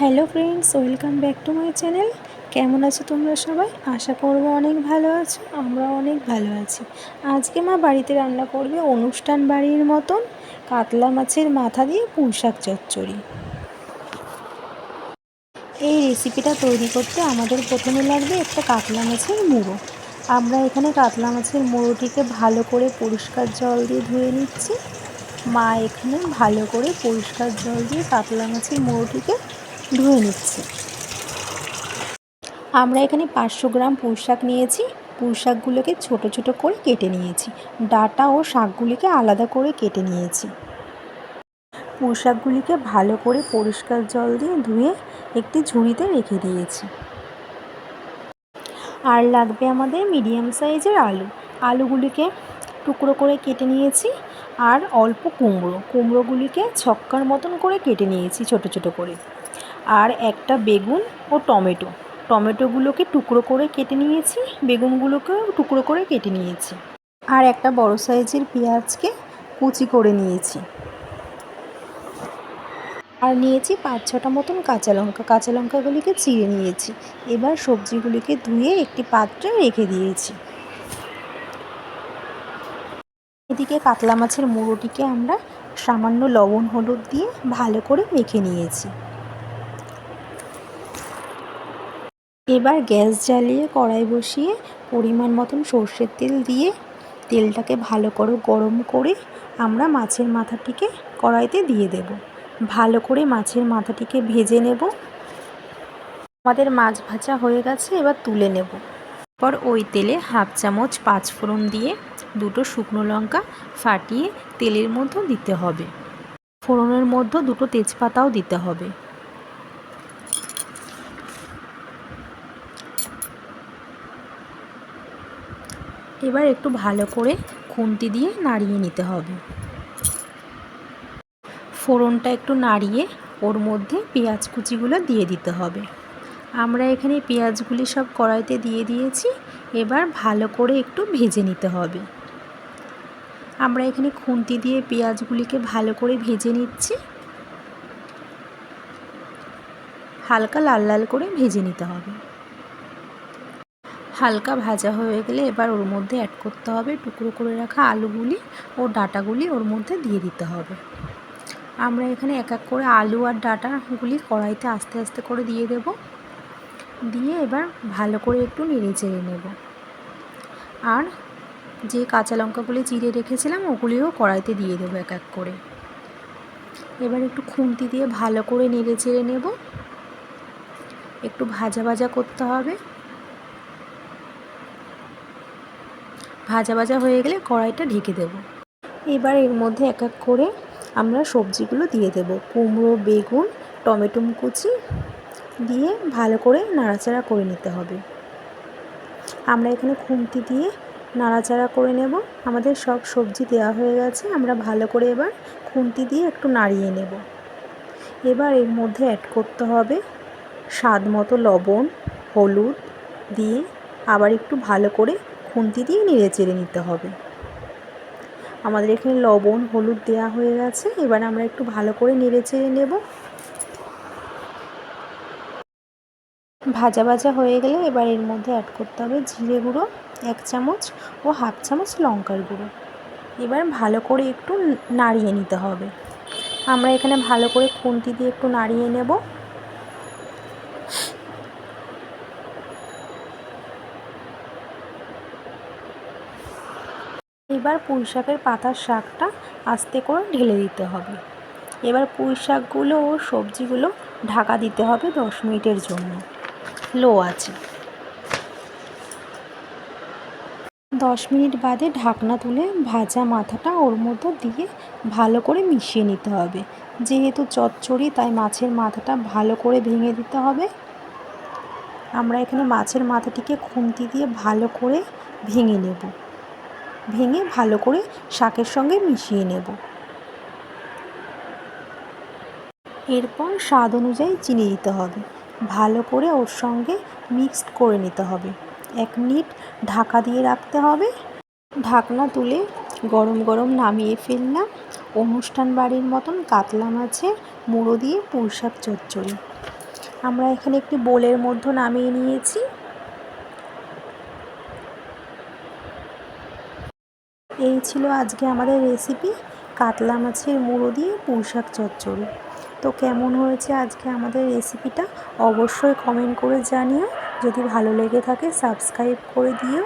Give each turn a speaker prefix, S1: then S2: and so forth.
S1: Hello friends, welcome back to my channel. কেমন আছো তোমরা সবাই? আশা করব অনেক ভালো আছো আমরা অনেক ভালো আছি। আজকে মা বাড়িতে রান্না করবে অনুষ্ঠান বাড়ির মতন কাতলা মাছের মাথা দিয়ে পুঁইশাক চচ্চড়ি। এই রেসিপিটা তৈরি করতে আমাদের প্রথমে লাগবে একটা কাতলা মাছের মুড়ো। আমরা এখানে কাতলা মাছের মুড়োটিকে ভালো করে পরিষ্কার জল দিয়ে ধুয়ে নিচ্ছি। মা এখানে ভালো করে পরিষ্কার জল দিয়ে কাতলা মাছের মুড়োটিকে ধুয়ে নিচ্ছি। আমরা এখানে পাঁচশো গ্রাম পুঁই নিয়েছি। পুঁই শাকগুলোকে ছোটো ছোটো করে কেটে নিয়েছি। ডাটা ও শাকগুলিকে আলাদা করে কেটে নিয়েছি। পুঁই ভালো করে পরিষ্কার জল দিয়ে ধুয়ে একটি ঝুড়িতে রেখে দিয়েছি। আর লাগবে আমাদের মিডিয়াম সাইজের আলু। আলুগুলিকে টুকরো করে কেটে নিয়েছি আর অল্প কুমড়ো। কুমড়োগুলিকে ছক্কার মতন করে কেটে নিয়েছি ছোট ছোট করে। আর একটা বেগুন ও টমেটো। টমেটোগুলোকে টুকরো করে কেটে নিয়েছি, বেগুনগুলোকেও টুকরো করে কেটে নিয়েছি। আর একটা বড় সাইজের পেঁয়াজকে কুচি করে নিয়েছি। আর নিয়েছি পাঁচ ছটা মতন কাঁচা লঙ্কা। কাঁচা লঙ্কাগুলিকে চিড়ে নিয়েছি। এবার সবজিগুলিকে ধুয়ে একটি পাত্রে রেখে দিয়েছি। এদিকে কাতলা মাছের মুড়োটিকে আমরা সামান্য লবণ, হলুদ দিয়ে ভালো করে মেখে নিয়েছি। এবার গ্যাস জ্বালিয়ে কড়াই বসিয়ে পরিমাণ মতন সর্ষের তেল দিয়ে তেলটাকে ভালো করে গরম করে আমরা মাছের মাথাটিকে কড়াইতে দিয়ে দেব। ভালো করে মাছের মাথাটিকে ভেজে নেব। আমাদের মাছ ভাজা হয়ে গেছে, এবার তুলে নেব। পর ওই তেলে হাফ চামচ পাঁচ ফোড়ন দিয়ে দুটো শুকনো লঙ্কা ফাটিয়ে তেলের মধ্যে দিতে হবে। ফোড়নের মধ্যে দুটো তেজপাতাও দিতে হবে। এবার একটু ভালো করে খুন্তি দিয়ে নাড়িয়ে নিতে হবে। ফোড়নটা একটু নাড়িয়ে ওর মধ্যে পেঁয়াজ কুচিগুলো দিয়ে দিতে হবে। আমরা এখানে পেঁয়াজগুলি সব কড়াইতে দিয়ে দিয়েছি, এবার ভালো করে একটু ভেজে নিতে হবে। আমরা এখানে খুন্তি দিয়ে পেঁয়াজগুলিকে ভালো করে ভেজে নিচ্ছি। হালকা লাল লাল করে ভেজে নিতে হবে। হালকা ভাজা হয়ে গেলে এবার ওর মধ্যে অ্যাড করতে হবে টুকরো করে রাখা আলুগুলি ও ডাটাগুলি ওর মধ্যে দিয়ে দিতে হবে। আমরা এখানে এক এক করে আলু আর ডাটাগুলি কড়াইতে আস্তে আস্তে করে দিয়ে দেব। দিয়ে এবার ভালো করে একটু নেড়ে চেড়ে নেব। আর যে কাঁচা লঙ্কাগুলি চিড়ে রেখেছিলাম ওগুলিও কড়াইতে দিয়ে দেবো এক এক করে। এবার একটু খুন্তি দিয়ে ভালো করে নেড়ে চেড়ে নেব। একটু ভাজা ভাজা করতে হবে। ভাজা ভাজা হয়ে গেলে কড়াইটা ঢেকে দেব। এবার এর মধ্যে এক এক করে আমরা সবজিগুলো দিয়ে দেব। কুমড়ো, বেগুন, টমেটো কুচি দিয়ে ভালো করে নাড়াচাড়া করে নিতে হবে। আমরা এখানে খুন্তি দিয়ে নাড়াচাড়া করে নেব। আমাদের সব সবজি দেওয়া হয়ে গেছে। আমরা ভালো করে এবার খুন্তি দিয়ে একটু নাড়িয়ে নেব। এবার এর মধ্যে অ্যাড করতে হবে স্বাদ মতো লবণ, হলুদ দিয়ে আবার একটু ভালো করে খুন্তি দিয়ে নেড়ে চেড়ে নিতে হবে। আমাদের এখানে লবণ, হলুদ দেওয়া হয়ে গেছে। এবার আমরা একটু ভালো করে নেড়ে চেড়ে নেব। ভাজা ভাজা হয়ে গেলে এবার এর মধ্যে অ্যাড করতে হবে জিরে গুঁড়ো, এক চামচ ও হাফ চামচ লঙ্কার গুঁড়ো। এবার ভালো করে একটু নাড়িয়ে নিতে হবে। আমরা এখানে ভালো করে খুন্তি দিয়ে একটু নাড়িয়ে নেব। এবার পুঁই শাকের পাতার শাকটা আস্তে করে ঢেলে দিতে হবে। এবার পুঁই শাকগুলো ও সবজিগুলো ঢাকা দিতে হবে দশ মিনিটের জন্য। লো আছে। দশ মিনিট বাদে ঢাকনা তুলে ভাজা মাথাটা ওর মধ্যে দিয়ে ভালো করে মিশিয়ে নিতে হবে। যেহেতু চচ্চড়ি, তাই মাছের মাথাটা ভালো করে ভেঙে দিতে হবে। আমরা এখানে মাছের মাথাটিকে খুন্তি দিয়ে ভালো করে ভেঙে নেব। ভেঙে ভালো করে শাকের সঙ্গে মিশিয়ে নেব। এরপর স্বাদ অনুযায়ী চিনি দিতে হবে। ভালো করে ওর সঙ্গে মিক্সড করে নিতে হবে। এক মিনিট ঢাকা দিয়ে রাখতে হবে। ঢাকনা তুলে গরম গরম নামিয়ে ফেললাম। অনুষ্ঠান বাড়ির মতন কাতলা মাছের মুড়ো দিয়ে পুঁই চচ্চড়ি। আমরা এখানে একটি বোলের মধ্যে নামিয়ে নিয়েছি। এই ছিল আজকে আমাদের রেসিপি কাতলা মাছের মুড়ো দিয়ে পুঁশাক চচ্চড়ি। তো কেমন হয়েছে আজকে আমাদের রেসিপিটা অবশ্যই কমেন্ট করে জানিও। যদি ভালো লেগে থাকে সাবস্ক্রাইব করে দিও।